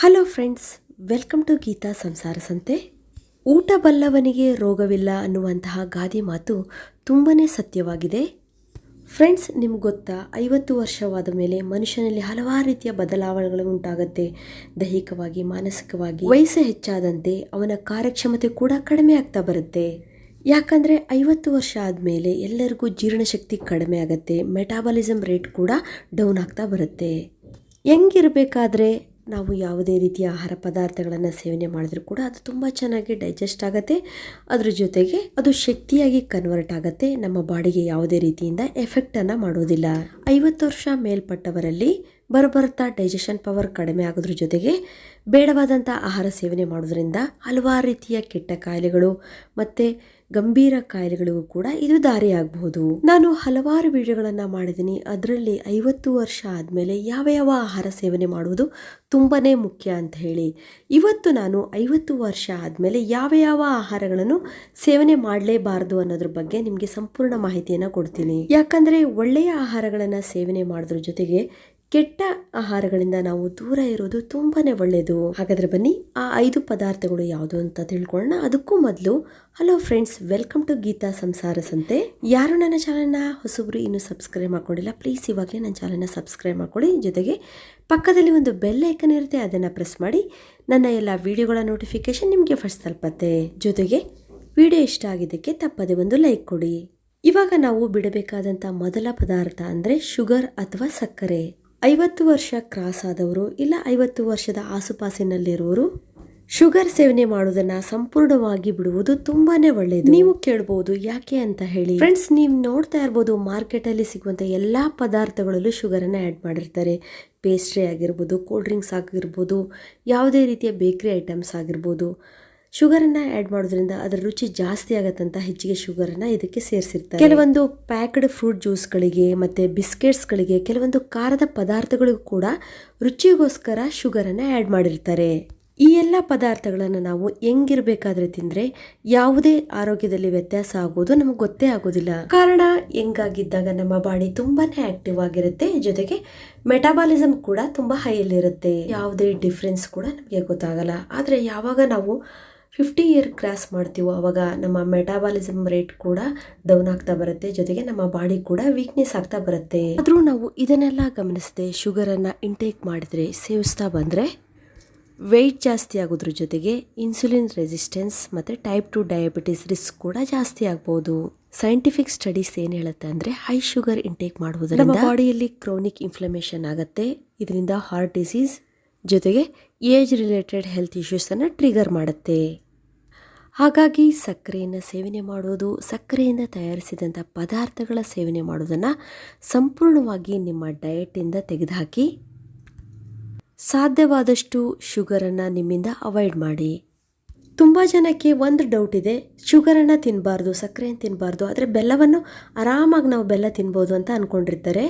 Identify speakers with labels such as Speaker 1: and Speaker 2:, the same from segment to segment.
Speaker 1: Hello friends, welcome to Geetha Samsara Sante. ಊಟ ಬಲ್ಲವನಿಗೆ ರೋಗವಿಲ್ಲ ಅನ್ನುವಂತಹ ಗಾದೆ ಮಾತು ತುಂಬಾ ಸತ್ಯವಾಗಿದೆ. ಫ್ರೆಂಡ್ಸ್, ನಿಮ್ಗೆ ಗೊತ್ತಾ, ಐವತ್ತು ವರ್ಷವಾದ ಮೇಲೆ ಮನುಷ್ಯನಲ್ಲಿ ಹಲವಾರು ರೀತಿಯ ಬದಲಾವಣೆಗಳು ಉಂಟಾಗುತ್ತೆ. ದೈಹಿಕವಾಗಿ, ಮಾನಸಿಕವಾಗಿ ವಯಸ್ಸು ಹೆಚ್ಚಾದಂತೆ ಅವನ ಕಾರ್ಯಕ್ಷಮತೆ ಕೂಡ ಕಡಿಮೆ ಆಗ್ತಾ ಬರುತ್ತೆ. ಯಾಕಂದರೆ ಐವತ್ತು ವರ್ಷ ಆದಮೇಲೆ ಎಲ್ಲರಿಗೂ ಜೀರ್ಣಶಕ್ತಿ ಕಡಿಮೆ ಆಗುತ್ತೆ ಮೆಟಾಬಲಿಸಮ್ ರೇಟ್ ಕೂಡ ಡೌನ್ ಆಗ್ತಾ ಬರುತ್ತೆ. ಹೆಂಗಿರಬೇಕಾದ್ರೆ ನಾವು ಯಾವುದೇ ರೀತಿಯ ಆಹಾರ ಪದಾರ್ಥಗಳನ್ನು ಸೇವನೆ ಮಾಡಿದ್ರೂ ಕೂಡ ಅದು ತುಂಬ ಚೆನ್ನಾಗಿ ಡೈಜೆಸ್ಟ್ ಆಗುತ್ತೆ. ಅದ್ರ ಜೊತೆಗೆ ಅದು ಶಕ್ತಿಯಾಗಿ ಕನ್ವರ್ಟ್ ಆಗುತ್ತೆ. ನಮ್ಮ ಬಾಡಿಗೆ ಯಾವುದೇ ರೀತಿಯಿಂದ ಎಫೆಕ್ಟನ್ನು ಮಾಡೋದಿಲ್ಲ. ಐವತ್ತು ವರ್ಷ ಮೇಲ್ಪಟ್ಟವರಲ್ಲಿ ಬರಬರ್ತಾ ಡೈಜೆಷನ್ ಪವರ್ ಕಡಿಮೆ ಆಗೋದ್ರ ಜೊತೆಗೆ ಬೇಡವಾದಂಥ ಆಹಾರ ಸೇವನೆ ಮಾಡೋದ್ರಿಂದ ಹಲವಾರು ರೀತಿಯ ಕೆಟ್ಟ ಕಾಯಿಲೆಗಳು ಮತ್ತು ಗಂಭೀರ ಕಾಯಿಲೆಗಳಿಗೂ ಕೂಡ ಇದು ದಾರಿಯಾಗಬಹುದು. ನಾನು ಹಲವಾರು ವಿಡಿಯೋಗಳನ್ನ ಮಾಡಿದ್ದೀನಿ. ಅದರಲ್ಲಿ ಐವತ್ತು ವರ್ಷ ಆದಮೇಲೆ ಯಾವ ಯಾವ ಆಹಾರ ಸೇವನೆ ಮಾಡುವುದು ತುಂಬಾನೇ ಮುಖ್ಯ ಅಂತ ಹೇಳಿ. ಇವತ್ತು ನಾನು ಐವತ್ತು ವರ್ಷ ಆದಮೇಲೆ ಯಾವ ಯಾವ ಆಹಾರಗಳನ್ನು ಸೇವನೆ ಮಾಡಲೇಬಾರದು ಅನ್ನೋದ್ರ ಬಗ್ಗೆ ನಿಮಗೆ ಸಂಪೂರ್ಣ ಮಾಹಿತಿಯನ್ನು ಕೊಡ್ತೀನಿ. ಯಾಕಂದರೆ ಒಳ್ಳೆಯ ಆಹಾರಗಳನ್ನು ಸೇವನೆ ಮಾಡೋದ್ರ ಜೊತೆಗೆ ಕೆಟ್ಟ ಆಹಾರಗಳಿಂದ ನಾವು ದೂರ ಇರೋದು ತುಂಬಾನೇ ಒಳ್ಳೆಯದು ಹಾಗಾದ್ರೆ ಬನ್ನಿ, ಆ ಐದು ಪದಾರ್ಥಗಳು ಯಾವುದು ಅಂತ ತಿಳ್ಕೊಳ್ಳೋಣ. ಅದಕ್ಕೂ ಮೊದಲು hello friends welcome to Geetha Samsara Sante ಯಾರು ನನ್ನ ಚಾನಲ್ನ ಹೊಸಬ್ರು ಇನ್ನೂ ಸಬ್ಸ್ಕ್ರೈಬ್ ಮಾಡ್ಕೊಂಡಿಲ್ಲ ಪ್ಲೀಸ್ ಇವಾಗಲೇ ನನ್ನ ಚಾನಲ್ನ ಸಬ್ಸ್ಕ್ರೈಬ್ ಮಾಡ್ಕೊಳ್ಳಿ. ಜೊತೆಗೆ, ಪಕ್ಕದಲ್ಲಿ ಒಂದು ಬೆಲ್ ಐಕನ್ ಇರುತ್ತೆ, ಅದನ್ನು ಪ್ರೆಸ್ ಮಾಡಿ. ನನ್ನ ಎಲ್ಲ ವಿಡಿಯೋಗಳ ನೋಟಿಫಿಕೇಶನ್ ನಿಮಗೆ ಫಸ್ಟ್ ತಲುಪತ್ತೆ. ಜೊತೆಗೆ ವಿಡಿಯೋ ಇಷ್ಟ ಆಗಿದ್ದಕ್ಕೆ ತಪ್ಪದೆ ಒಂದು ಲೈಕ್ ಕೊಡಿ. ಇವಾಗ ನಾವು ಬಿಡಬೇಕಾದಂಥ ಮೊದಲ ಪದಾರ್ಥ ಅಂದರೆ ಶುಗರ್ ಅಥವಾ ಸಕ್ಕರೆ. ಐವತ್ತು ವರ್ಷ ಕ್ರಾಸ್ ಆದವರು ಇಲ್ಲ ಐವತ್ತು ವರ್ಷದ ಆಸುಪಾಸಿನಲ್ಲಿರುವವರು, ಶುಗರ್ ಸೇವನೆ ಮಾಡೋದನ್ನು ಸಂಪೂರ್ಣವಾಗಿ ಬಿಡುವುದು ತುಂಬಾನೇ ಒಳ್ಳೆಯದು. ನೀವು ಕೇಳಬಹುದು ಯಾಕೆ ಅಂತ ಹೇಳಿ. ಫ್ರೆಂಡ್ಸ್ ನೀವು ನೋಡ್ತಾ ಇರ್ಬೋದು, ಮಾರ್ಕೆಟಲ್ಲಿ ಸಿಗುವಂಥ ಎಲ್ಲ ಪದಾರ್ಥಗಳಲ್ಲೂ ಶುಗರನ್ನು ಆ್ಯಡ್ ಮಾಡಿರ್ತಾರೆ. ಪೇಸ್ಟ್ರಿ ಆಗಿರ್ಬೋದು ಕೋಲ್ಡ್ ಡ್ರಿಂಕ್ಸ್ ಆಗಿರ್ಬೋದು, ಯಾವುದೇ ರೀತಿಯ ಬೇಕ್ರಿ ಐಟಮ್ಸ್ ಆಗಿರ್ಬೋದು. ಶುಗರನ್ನು ಆ್ಯಡ್ ಮಾಡೋದ್ರಿಂದ ಅದರ ರುಚಿ ಜಾಸ್ತಿ ಆಗತ್ತಂತ ಹೆಚ್ಚಿಗೆ ಶುಗರನ್ನು ಇದಕ್ಕೆ ಸೇರಿಸಿರ್ತಾರೆ. ಕೆಲವೊಂದು ಪ್ಯಾಕ್ಡ್ ಫ್ರೂಟ್ ಜ್ಯೂಸ್ಗಳಿಗೆ ಮತ್ತು ಬಿಸ್ಕೆಟ್ಸ್ಗಳಿಗೆ ಕೆಲವೊಂದು ಖಾರದ ಪದಾರ್ಥಗಳಿಗೂ ಕೂಡ ರುಚಿಗೋಸ್ಕರ ಶುಗರನ್ನು ಆ್ಯಡ್ ಮಾಡಿರ್ತಾರೆ. ಈ ಎಲ್ಲ ಪದಾರ್ಥಗಳನ್ನು ನಾವು ಹೆಂಗಿರಬೇಕಾದ್ರೆ ತಿಂದರೆ ಯಾವುದೇ ಆರೋಗ್ಯದಲ್ಲಿ ವ್ಯತ್ಯಾಸ ಆಗೋದು ನಮಗೆ ಗೊತ್ತೇ ಆಗೋದಿಲ್ಲ. ಕಾರಣ ಹೆಂಗಾಗಿದ್ದಾಗ ನಮ್ಮ ಬಾಡಿ ತುಂಬಾ ಆ್ಯಕ್ಟಿವ್ ಆಗಿರುತ್ತೆ, ಜೊತೆಗೆ ಮೆಟಾಬಾಲಿಸಮ್ ಕೂಡ ತುಂಬ ಹೈಯಲ್ಲಿರುತ್ತೆ ಯಾವುದೇ ಡಿಫ್ರೆನ್ಸ್ ಕೂಡ ನಮಗೆ ಗೊತ್ತಾಗಲ್ಲ. ಆದರೆ ಯಾವಾಗ ನಾವು ಫಿಫ್ಟಿ ಇಯರ್ ಕ್ರಾಸ್ ಮಾಡ್ತೀವೋ ಅವಾಗ ನಮ್ಮ ಮೆಟಾಬಾಲಿಸಮ್ ರೇಟ್ ಕೂಡ ಡೌನ್ ಆಗ್ತಾ ಬರುತ್ತೆ. ಜೊತೆಗೆ ನಮ್ಮ ಬಾಡಿ ಕೂಡ ವೀಕ್ನೆಸ್ ಆಗ್ತಾ ಬರುತ್ತೆ. ಆದರೂ ನಾವು ಇದನ್ನೆಲ್ಲ ಗಮನಿಸದೆ ಶುಗರನ್ನು ಇಂಟೇಕ್ ಮಾಡಿದ್ರೆ, ಸೇವಿಸ್ತಾ ಬಂದರೆ ವೆಯ್ಟ್ ಜಾಸ್ತಿ ಆಗೋದ್ರ ಜೊತೆಗೆ ಇನ್ಸುಲಿನ್ ರೆಸಿಸ್ಟೆನ್ಸ್ ಮತ್ತು ಟೈಪ್ ಟು ಡಯಾಬಿಟಿಸ್ ರಿಸ್ಕ್ ಕೂಡ ಜಾಸ್ತಿ ಆಗ್ಬೋದು. ಸೈಂಟಿಫಿಕ್ ಸ್ಟಡೀಸ್ ಏನು ಹೇಳುತ್ತೆ ಅಂದರೆ ಹೈ ಶುಗರ್ ಇಂಟೇಕ್ ಮಾಡುವುದರಿಂದ ನಮ್ಮ ಬಾಡಿಯಲ್ಲಿ ಕ್ರೋನಿಕ್ ಇನ್ಫ್ಲಮೇಷನ್ ಆಗುತ್ತೆ. ಇದರಿಂದ ಹಾರ್ಟ್ ಡಿಸೀಸ್ ಜೊತೆಗೆ ಏಜ್ ರಿಲೇಟೆಡ್ ಹೆಲ್ತ್ ಇಶ್ಯೂಸನ್ನು ಟ್ರಿಗರ್ ಮಾಡುತ್ತೆ. ಹಾಗಾಗಿ ಸಕ್ಕರೆಯನ್ನು ಸೇವನೆ ಮಾಡೋದು ಸಕ್ಕರೆಯಿಂದ ತಯಾರಿಸಿದಂಥ ಪದಾರ್ಥಗಳ ಸೇವನೆ ಮಾಡೋದನ್ನು ಸಂಪೂರ್ಣವಾಗಿ ನಿಮ್ಮ ಡಯಟಿಂದ ತೆಗೆದುಹಾಕಿ ಸಾಧ್ಯವಾದಷ್ಟು ಶುಗರನ್ನು ನಿಮ್ಮಿಂದ ಅವಾಯ್ಡ್ ಮಾಡಿ. ತುಂಬ ಜನಕ್ಕೆ ಒಂದು ಡೌಟ್ ಇದೆ ಶುಗರನ್ನು ತಿನ್ನಬಾರ್ದು ಸಕ್ಕರೆಯನ್ನು ತಿನ್ನಬಾರ್ದು ಆದರೆ ಬೆಲ್ಲವನ್ನು ಆರಾಮಾಗಿ ನಾವು ಬೆಲ್ಲ ತಿನ್ಬೋದು ಅಂತ ಅಂದ್ಕೊಂಡಿರ್ತಾರೆ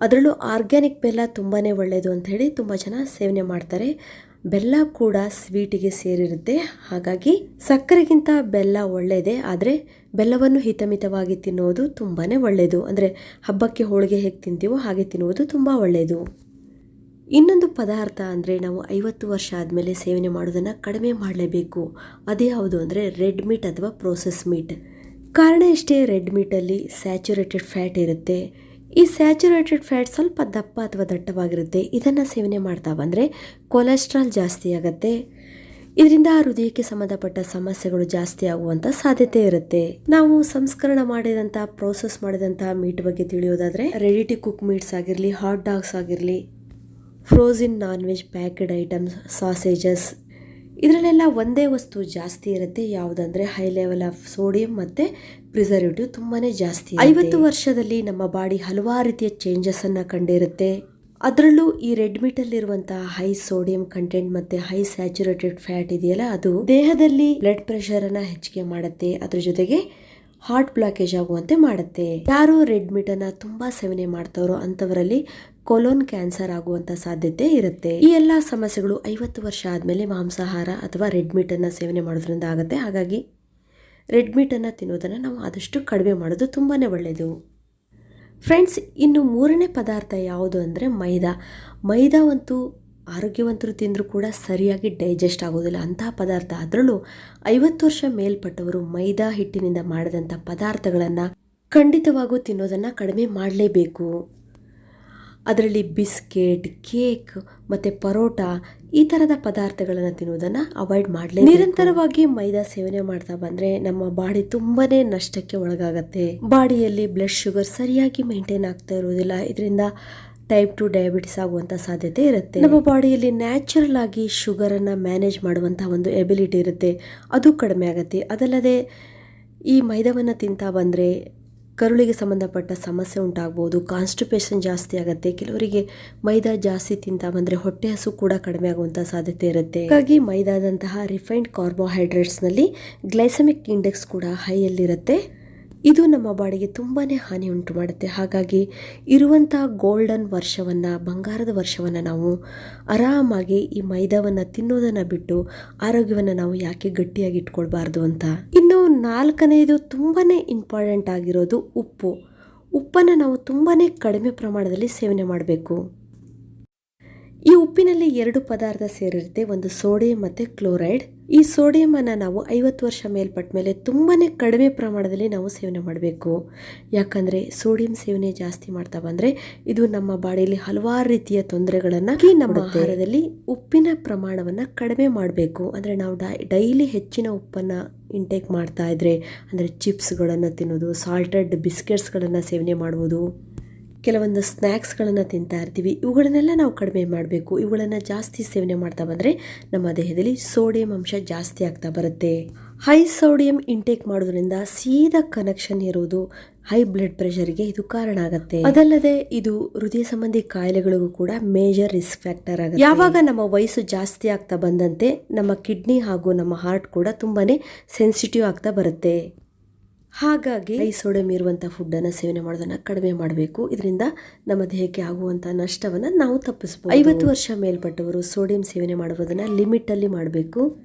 Speaker 1: ಅದರಲ್ಲೂ ಆರ್ಗ್ಯಾನಿಕ್ ಬೆಲ್ಲ ತುಂಬಾ ಒಳ್ಳೆಯದು ಅಂತ ಹೇಳಿ ತುಂಬ ಜನ ಸೇವನೆ ಮಾಡ್ತಾರೆ. ಬೆಲ್ಲ ಕೂಡ ಸ್ವೀಟಿಗೆ ಸೇರಿರುತ್ತೆ. ಹಾಗಾಗಿ ಸಕ್ಕರೆಗಿಂತ ಬೆಲ್ಲ ಒಳ್ಳೆಯದೇ ಆದರೆ ಬೆಲ್ಲವನ್ನು ಹಿತಮಿತವಾಗಿ ತಿನ್ನೋದು ತುಂಬಾ ಒಳ್ಳೆಯದು ಅಂದರೆ ಹಬ್ಬಕ್ಕೆ ಹೋಳಿಗೆ ಹೇಗೆ ತಿಂತೀವೋ ಹಾಗೆ ತಿನ್ನುವುದು ತುಂಬ ಒಳ್ಳೆಯದು ಇನ್ನೊಂದು ಪದಾರ್ಥ ಅಂದರೆ ನಾವು ಐವತ್ತು ವರ್ಷ ಆದಮೇಲೆ ಸೇವನೆ ಮಾಡೋದನ್ನು ಕಡಿಮೆ ಮಾಡಲೇಬೇಕು. ಅದೇ ಯಾವುದು ಅಂದರೆ ರೆಡ್ ಮೀಟ್ ಅಥವಾ ಪ್ರೋಸೆಸ್ ಮೀಟ್. ಕಾರಣ ಇಷ್ಟೇ ರೆಡ್ ಮೀಟಲ್ಲಿ ಸ್ಯಾಚುರೇಟೆಡ್ ಫ್ಯಾಟ್ ಇರುತ್ತೆ. ಈ ಸ್ಯಾಚುರೇಟೆಡ್ ಫ್ಯಾಟ್ ಸ್ವಲ್ಪ ದಪ್ಪ ಅಥವಾ ದಟ್ಟವಾಗಿರುತ್ತೆ. ಇದನ್ನು ಸೇವನೆ ಮಾಡ್ತಾ ಬಂದರೆ ಕೊಲೆಸ್ಟ್ರಾಲ್ ಜಾಸ್ತಿ ಆಗುತ್ತೆ. ಇದರಿಂದ ಹೃದಯಕ್ಕೆ ಸಂಬಂಧಪಟ್ಟ ಸಮಸ್ಯೆಗಳು ಜಾಸ್ತಿ ಆಗುವಂಥ ಸಾಧ್ಯತೆ ಇರುತ್ತೆ. ನಾವು ಸಂಸ್ಕರಣ ಮಾಡಿದಂಥ ಪ್ರೋಸೆಸ್ ಮಾಡಿದಂಥ ಮೀಟ್ ಬಗ್ಗೆ ತಿಳಿಯೋದಾದರೆ ರೆಡಿ ಟು ಕುಕ್ ಮೀಟ್ಸ್ ಆಗಿರಲಿ ಹಾಟ್ ಡಾಗ್ಸ್ ಆಗಿರಲಿ frozen non veg packed items sausages ಇದರಲ್ಲೆಲ್ಲ ಒಂದೇ ವಸ್ತು ಜಾಸ್ತಿ ಇರುತ್ತೆ. ಯಾವುದಂದ್ರೆ ಹೈ ಲೆವೆಲ್ ಆಫ್ ಸೋಡಿಯಂ ಮತ್ತು ಪ್ರಿಸರ್ವೇಟಿವ್ ತುಂಬಾ ಜಾಸ್ತಿ ಐವತ್ತು ವರ್ಷದಲ್ಲಿ ನಮ್ಮ ಬಾಡಿ ಹಲವಾರು ರೀತಿಯ ಚೇಂಜಸ್ಸನ್ನು ಕಂಡಿರುತ್ತೆ. ಅದರಲ್ಲೂ ಈ ರೆಡ್ ಮೀಟಲ್ಲಿರುವಂತಹ ಹೈ ಸೋಡಿಯಂ ಕಂಟೆಂಟ್ ಮತ್ತೆ ಹೈ ಸ್ಯಾಚುರೇಟೆಡ್ ಫ್ಯಾಟ್ ಇದೆಯಲ್ಲ, ಅದು ದೇಹದಲ್ಲಿ ಬ್ಲಡ್ ಪ್ರೆಷರನ್ನು ಹೆಚ್ಚಿಗೆ ಮಾಡುತ್ತೆ. ಅದ್ರ ಜೊತೆಗೆ ಹಾರ್ಟ್ ಬ್ಲಾಕೇಜ್ ಆಗುವಂತೆ ಮಾಡುತ್ತೆ. ಯಾರು ರೆಡ್ ಮೀಟ್ ಅನ್ನ ತುಂಬಾ ಸೇವನೆ ಮಾಡ್ತಾರೋ ಅಂತವರಲ್ಲಿ ಕೊಲೋನ್ ಕ್ಯಾನ್ಸರ್ ಆಗುವಂತ ಸಾಧ್ಯತೆ ಇರುತ್ತೆ. ಈ ಎಲ್ಲಾ ಸಮಸ್ಯೆಗಳು ಐವತ್ತು ವರ್ಷ ಆದಮೇಲೆ ಮಾಂಸಾಹಾರ ಅಥವಾ ರೆಡ್ ಮೀಟ್ ಅನ್ನ ಸೇವನೆ ಮಾಡೋದ್ರಿಂದ ಆಗುತ್ತೆ. ಹಾಗಾಗಿ ರೆಡ್ ಮೀಟ್ ಅನ್ನ ತಿನ್ನೋದನ್ನ ನಾವು ಆದಷ್ಟು ಕಡಿಮೆ ಮಾಡೋದು ತುಂಬಾನೇ ಒಳ್ಳೆಯದು ಫ್ರೆಂಡ್ಸ್, ಇನ್ನು ಮೂರನೇ ಪದಾರ್ಥ ಯಾವುದು ಅಂದರೆ ಮೈದಾ. ಮೈದಾ ಅಂತೂ ಆರೋಗ್ಯವಂತರು ತಿಂದರೂ ಕೂಡ ಸರಿಯಾಗಿ ಡೈಜೆಸ್ಟ್ ಆಗೋದಿಲ್ಲ. ಅಂತಹ ಪದಾರ್ಥ ಅದರಲ್ಲೂ ಐವತ್ತು ವರ್ಷ ಮೇಲ್ಪಟ್ಟವರು ಮೈದಾ ಹಿಟ್ಟಿನಿಂದ ಮಾಡಿದಂಥ ಪದಾರ್ಥಗಳನ್ನು ಖಂಡಿತವಾಗೂ ತಿನ್ನೋದನ್ನು ಕಡಿಮೆ ಮಾಡಲೇಬೇಕು. ಅದರಲ್ಲಿ ಬಿಸ್ಕೆಟ್, ಕೇಕ್ ಮತ್ತು ಪರೋಟ ಈ ಥರದ ಪದಾರ್ಥಗಳನ್ನು ತಿನ್ನುವುದನ್ನು ಅವಾಯ್ಡ್ ಮಾಡಲೇ ನಿರಂತರವಾಗಿ ಮೈದಾ ಸೇವನೆ ಮಾಡ್ತಾ ಬಂದರೆ ನಮ್ಮ ಬಾಡಿ ತುಂಬಾ ನಷ್ಟಕ್ಕೆ ಒಳಗಾಗತ್ತೆ. ಬಾಡಿಯಲ್ಲಿ ಬ್ಲಡ್ ಶುಗರ್ ಸರಿಯಾಗಿ ಮೇಂಟೈನ್ ಆಗ್ತಾ ಇರೋದಿಲ್ಲ. ಇದರಿಂದ ಟೈಪ್ ಟು ಡಯಾಬಿಟಿಸ್ ಆಗುವಂಥ ಸಾಧ್ಯತೆ ಇರುತ್ತೆ. ನಮ್ಮ ಬಾಡಿಯಲ್ಲಿ ನ್ಯಾಚುರಲ್ ಆಗಿ ಶುಗರನ್ನು ಮ್ಯಾನೇಜ್ ಮಾಡುವಂಥ ಒಂದು ಎಬಿಲಿಟಿ ಇರುತ್ತೆ. ಅದು ಕಡಿಮೆ ಆಗುತ್ತೆ. ಅದಲ್ಲದೆ ಈ ಮೈದಾವನ್ನು ತಿಂತಾ ಬಂದರೆ ಕರುಳಿಗೆ ಸಂಬಂಧಪಟ್ಟ ಸಮಸ್ಯೆ ಉಂಟಾಗ್ಬೋದು ಕಾನ್ಸ್ಟಿಪೇಷನ್ ಜಾಸ್ತಿ ಆಗುತ್ತೆ, ಕೆಲವರಿಗೆ ಮೈದಾ ಜಾಸ್ತಿ ತಿಂತ ಬಂದರೆ ಹೊಟ್ಟೆ ಹಸು ಕೂಡ ಕಡಿಮೆ ಆಗುವಂಥ ಸಾಧ್ಯತೆ ಇರುತ್ತೆ. ಹಾಗಾಗಿ ಮೈದಾದಂತಹ ರಿಫೈನ್ಡ್ ಕಾರ್ಬೋಹೈಡ್ರೇಟ್ಸ್ನಲ್ಲಿ ಗ್ಲೈಸಮಿಕ್ ಇಂಡೆಕ್ಸ್ ಕೂಡ ಹೈಯಲ್ಲಿರುತ್ತೆ ಇದು ನಮ್ಮ ಬಾಡಿಗೆ ತುಂಬಾ ಹಾನಿ ಉಂಟು ಮಾಡುತ್ತೆ. ಹಾಗಾಗಿ ಇರುವಂಥ ಗೋಲ್ಡನ್ ವರ್ಷವನ್ನು, ಬಂಗಾರದ ವರ್ಷವನ್ನು ನಾವು ಆರಾಮಾಗಿ ಈ ಮೈದಾವನ್ನು ತಿನ್ನೋದನ್ನು ಬಿಟ್ಟು ಆರೋಗ್ಯವನ್ನು ನಾವು ಯಾಕೆ ಗಟ್ಟಿಯಾಗಿ ಇಟ್ಕೊಳ್ಬಾರ್ದು ಅಂತ. ಇನ್ನು ನಾಲ್ಕನೇದು ತುಂಬಾ ಇಂಪಾರ್ಟೆಂಟ್ ಆಗಿರೋದು ಉಪ್ಪು. ಉಪ್ಪನ್ನು ನಾವು ತುಂಬಾ ಕಡಿಮೆ ಪ್ರಮಾಣದಲ್ಲಿ ಸೇವನೆ ಮಾಡಬೇಕು. ಈ ಉಪ್ಪಿನಲ್ಲಿ ಎರಡು ಪದಾರ್ಥ ಸೇರಿರುತ್ತೆ. ಒಂದು ಸೋಡಿಯಂ ಮತ್ತು ಕ್ಲೋರೈಡ್. ಈ ಸೋಡಿಯಮನ್ನು ನಾವು ಐವತ್ತು ವರ್ಷ ಮೇಲ್ಪಟ್ಟ ಮೇಲೆ ತುಂಬಾ ಕಡಿಮೆ ಪ್ರಮಾಣದಲ್ಲಿ ನಾವು ಸೇವನೆ ಮಾಡಬೇಕು. ಯಾಕಂದರೆ ಸೋಡಿಯಂ ಸೇವನೆ ಜಾಸ್ತಿ ಮಾಡ್ತಾ ಬಂದರೆ ಇದು ನಮ್ಮ ಬಾಡಿಯಲ್ಲಿ ಹಲವಾರು ರೀತಿಯ ತೊಂದರೆಗಳನ್ನು ನಮ್ಮ ಆಹಾರದಲ್ಲಿ ಉಪ್ಪಿನ ಪ್ರಮಾಣವನ್ನು ಕಡಿಮೆ ಮಾಡಬೇಕು. ಅಂದರೆ ನಾವು ಡೈಲಿ ಹೆಚ್ಚಿನ ಉಪ್ಪನ್ನು ಇಂಟೇಕ್ ಮಾಡ್ತಾ ಇದ್ರೆ ಅಂದರೆ ಚಿಪ್ಸ್ಗಳನ್ನು ತಿನ್ನೋದು ಸಾಲ್ಟೆಡ್ ಬಿಸ್ಕೆಟ್ಸ್ಗಳನ್ನು ಸೇವನೆ ಮಾಡುವುದು ಕೆಲವೊಂದು ಸ್ನ್ಯಾಕ್ಸ್ಗಳನ್ನು ತಿಂತಾ ಇರ್ತೀವಿ. ಇವುಗಳನ್ನೆಲ್ಲ ನಾವು ಕಡಿಮೆ ಮಾಡಬೇಕು. ಇವುಗಳನ್ನು ಜಾಸ್ತಿ ಸೇವನೆ ಮಾಡ್ತಾ ಬಂದರೆ ನಮ್ಮ ದೇಹದಲ್ಲಿ ಸೋಡಿಯಂ ಅಂಶ ಜಾಸ್ತಿ ಆಗ್ತಾ ಬರುತ್ತೆ. ಹೈ ಸೋಡಿಯಂ ಇಂಟೇಕ್ ಮಾಡೋದ್ರಿಂದ ಸೀದಾ ಕನೆಕ್ಷನ್ ಇರೋದು ಹೈ ಬ್ಲಡ್ ಪ್ರೆಷರ್ಗೆ ಇದು ಕಾರಣ ಆಗುತ್ತೆ. ಅದಲ್ಲದೆ ಇದು ಹೃದಯ ಸಂಬಂಧಿ ಕಾಯಿಲೆಗಳಿಗೂ ಕೂಡ ಮೇಜರ್ ರಿಸ್ಕ್ ಫ್ಯಾಕ್ಟರ್ ಆಗುತ್ತೆ. ಯಾವಾಗ ನಮ್ಮ ವಯಸ್ಸು ಜಾಸ್ತಿ ಆಗ್ತಾ ಬಂದಂತೆ ನಮ್ಮ ಕಿಡ್ನಿ ಹಾಗೂ ನಮ್ಮ ಹಾರ್ಟ್ ಕೂಡ ತುಂಬಾನೇ ಸೆನ್ಸಿಟಿವ್ ಆಗ್ತಾ ಬರುತ್ತೆ. ಹಾಗಾಗಿ ಈ ಸೋಡಿಯಂ ಇರುವಂಥ ಫುಡ್ಡನ್ನು ಸೇವನೆ ಮಾಡೋದನ್ನು ಕಡಿಮೆ ಮಾಡಬೇಕು. ಇದರಿಂದ ನಮ್ಮ ದೇಹಕ್ಕೆ ಆಗುವಂಥ ನಷ್ಟವನ್ನು ನಾವು ತಪ್ಪಿಸಬಹುದು ಐವತ್ತು ವರ್ಷ ಮೇಲ್ಪಟ್ಟವರು ಸೋಡಿಯಂ ಸೇವನೆ ಮಾಡುವುದನ್ನು ಲಿಮಿಟಲ್ಲಿ ಮಾಡಬೇಕು.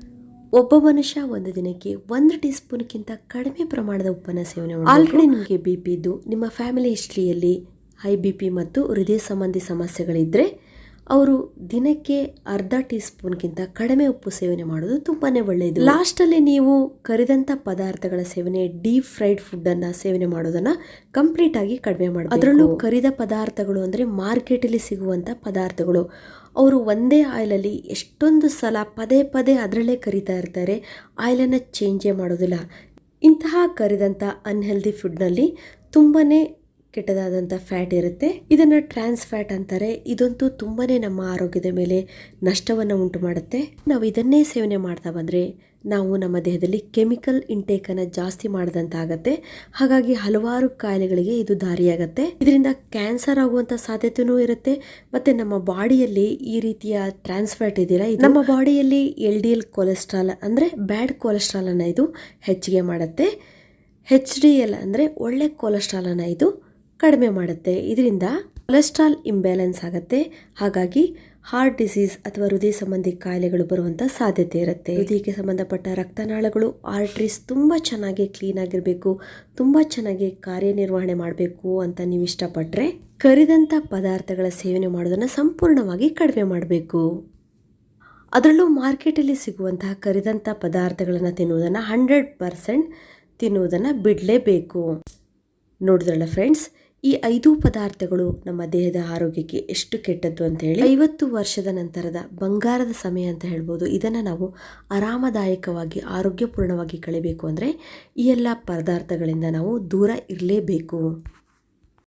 Speaker 1: ಒಬ್ಬ ಮನುಷ್ಯ ಒಂದು ದಿನಕ್ಕೆ ಒಂದು ಟೀ ಸ್ಪೂನ್ಗಿಂತ ಕಡಿಮೆ ಪ್ರಮಾಣದ ಉಪ್ಪನ್ನು ಸೇವನೆ ಮಾಡಿ ಆಲ್ರೆಡಿ ನಿಮಗೆ ಬಿ ಪಿ ಇದ್ದು ನಿಮ್ಮ ಫ್ಯಾಮಿಲಿ ಹಿಸ್ಟ್ರಿಯಲ್ಲಿ ಹೈ ಬಿ ಪಿ ಮತ್ತು ಹೃದಯ ಸಂಬಂಧಿ ಸಮಸ್ಯೆಗಳಿದ್ದರೆ ಅವರು ದಿನಕ್ಕೆ ಅರ್ಧ ಟೀ ಸ್ಪೂನ್ಗಿಂತ ಕಡಿಮೆ ಉಪ್ಪು ಸೇವನೆ ಮಾಡೋದು ತುಂಬಾ ಒಳ್ಳೆಯದು. ಲಾಸ್ಟಲ್ಲಿ ನೀವು ಕರಿದಂಥ ಪದಾರ್ಥಗಳ ಸೇವನೆ, ಡೀಪ್ ಫ್ರೈಡ್ ಫುಡ್ಡನ್ನು ಸೇವನೆ ಮಾಡೋದನ್ನು ಕಂಪ್ಲೀಟ್ ಆಗಿ ಕಡಿಮೆ ಮಾಡಿ ಅದರಲ್ಲೂ ಕರಿದ ಪದಾರ್ಥಗಳು ಅಂದರೆ ಮಾರ್ಕೆಟಲ್ಲಿ ಸಿಗುವಂಥ ಪದಾರ್ಥಗಳು. ಅವರು ಒಂದೇ ಆಯಿಲಲ್ಲಿ ಎಷ್ಟೊಂದು ಸಲ ಪದೇ ಪದೇ ಅದರಲ್ಲೇ ಕರಿತಾ ಇರ್ತಾರೆ. ಆಯಿಲನ್ನು ಚೇಂಜೇ ಮಾಡೋದಿಲ್ಲ. ಇಂತಹ ಕರಿದಂಥ ಅನ್ಹೆಲ್ದಿ ಫುಡ್ನಲ್ಲಿ ತುಂಬನೇ ಕೆಟ್ಟದಾದಂಥ ಫ್ಯಾಟ್ ಇರುತ್ತೆ. ಇದನ್ನು ಟ್ರಾನ್ಸ್ ಫ್ಯಾಟ್ ಅಂತಾರೆ. ಇದಂತೂ ತುಂಬಾ ನಮ್ಮ ಆರೋಗ್ಯದ ಮೇಲೆ ನಷ್ಟವನ್ನು ಉಂಟು ಮಾಡುತ್ತೆ ನಾವು ಇದನ್ನೇ ಸೇವನೆ ಮಾಡ್ತಾ ಬಂದರೆ ನಾವು ನಮ್ಮ ದೇಹದಲ್ಲಿ ಕೆಮಿಕಲ್ ಇಂಟೇಕನ್ನು ಜಾಸ್ತಿ ಮಾಡಿದಂತಾಗತ್ತೆ. ಹಾಗಾಗಿ ಹಲವಾರು ಕಾಯಿಲೆಗಳಿಗೆ ಇದು ದಾರಿಯಾಗತ್ತೆ. ಇದರಿಂದ ಕ್ಯಾನ್ಸರ್ ಆಗುವಂಥ ಸಾಧ್ಯತೆಯೂ ಇರುತ್ತೆ. ಮತ್ತು ನಮ್ಮ ಬಾಡಿಯಲ್ಲಿ ಈ ರೀತಿಯ ಟ್ರಾನ್ಸ್ಫ್ಯಾಟ್ ಇದೆಯಲ್ಲ ನಮ್ಮ ಬಾಡಿಯಲ್ಲಿ ಎಲ್ ಡಿ ಎಲ್ ಕೊಲೆಸ್ಟ್ರಾಲ್ ಅಂದರೆ ಬ್ಯಾಡ್ ಕೊಲೆಸ್ಟ್ರಾಲನ್ನು ಇದು ಹೆಚ್ಚಿಗೆ ಮಾಡುತ್ತೆ. ಹೆಚ್ ಡಿ ಎಲ್ ಅಂದರೆ ಒಳ್ಳೆ ಕೊಲೆಸ್ಟ್ರಾಲನ್ನು ಇದು ಕಡಿಮೆ ಮಾಡುತ್ತೆ. ಇದರಿಂದ ಕೊಲೆಸ್ಟ್ರಾಲ್ ಇಂಬ್ಯಾಲೆನ್ಸ್ ಆಗುತ್ತೆ. ಹಾಗಾಗಿ ಹಾರ್ಟ್ ಡಿಸೀಸ್ ಅಥವಾ ಹೃದಯ ಸಂಬಂಧಿ ಕಾಯಿಲೆಗಳು ಬರುವಂಥ ಸಾಧ್ಯತೆ ಇರುತ್ತೆ. ಹೃದಯಕ್ಕೆ ಸಂಬಂಧಪಟ್ಟ ರಕ್ತನಾಳಗಳು ಆರ್ಟ್ರೀಸ್ ತುಂಬ ಚೆನ್ನಾಗಿ ಕ್ಲೀನ್ ಆಗಿರಬೇಕು, ತುಂಬ ಚೆನ್ನಾಗಿ ಕಾರ್ಯನಿರ್ವಹಣೆ ಮಾಡಬೇಕು ಅಂತ ನೀವು ಇಷ್ಟಪಟ್ಟರೆ ಕರಿದಂಥ ಪದಾರ್ಥಗಳ ಸೇವನೆ ಮಾಡೋದನ್ನು ಸಂಪೂರ್ಣವಾಗಿ ಕಡಿಮೆ ಮಾಡಬೇಕು. ಅದರಲ್ಲೂ ಮಾರ್ಕೆಟಲ್ಲಿ ಸಿಗುವಂತಹ ಕರಿದಂಥ ಪದಾರ್ಥಗಳನ್ನು ತಿನ್ನುವುದನ್ನು ಹಂಡ್ರೆಡ್ ಪರ್ಸೆಂಟ್ ತಿನ್ನುವುದನ್ನು ಬಿಡಲೇಬೇಕು. ನೋಡಿದ್ರಲ್ಲ ಫ್ರೆಂಡ್ಸ್ ಈ ಐದು ಪದಾರ್ಥಗಳು ನಮ್ಮ ದೇಹದ ಆರೋಗ್ಯಕ್ಕೆ ಎಷ್ಟು ಕೆಟ್ಟದ್ದು ಅಂತ ಹೇಳಿ ಐವತ್ತು ವರ್ಷದ ನಂತರದ ಬಂಗಾರದ ಸಮಯ ಅಂತ ಹೇಳ್ಬೋದು. ಇದನ್ನು ನಾವು ಆರಾಮದಾಯಕವಾಗಿ, ಆರೋಗ್ಯಪೂರ್ಣವಾಗಿ ಕಳಿಬೇಕು ಅಂದರೆ ಈ ಎಲ್ಲ ಪದಾರ್ಥಗಳಿಂದ ನಾವು ದೂರ ಇರಲೇಬೇಕು.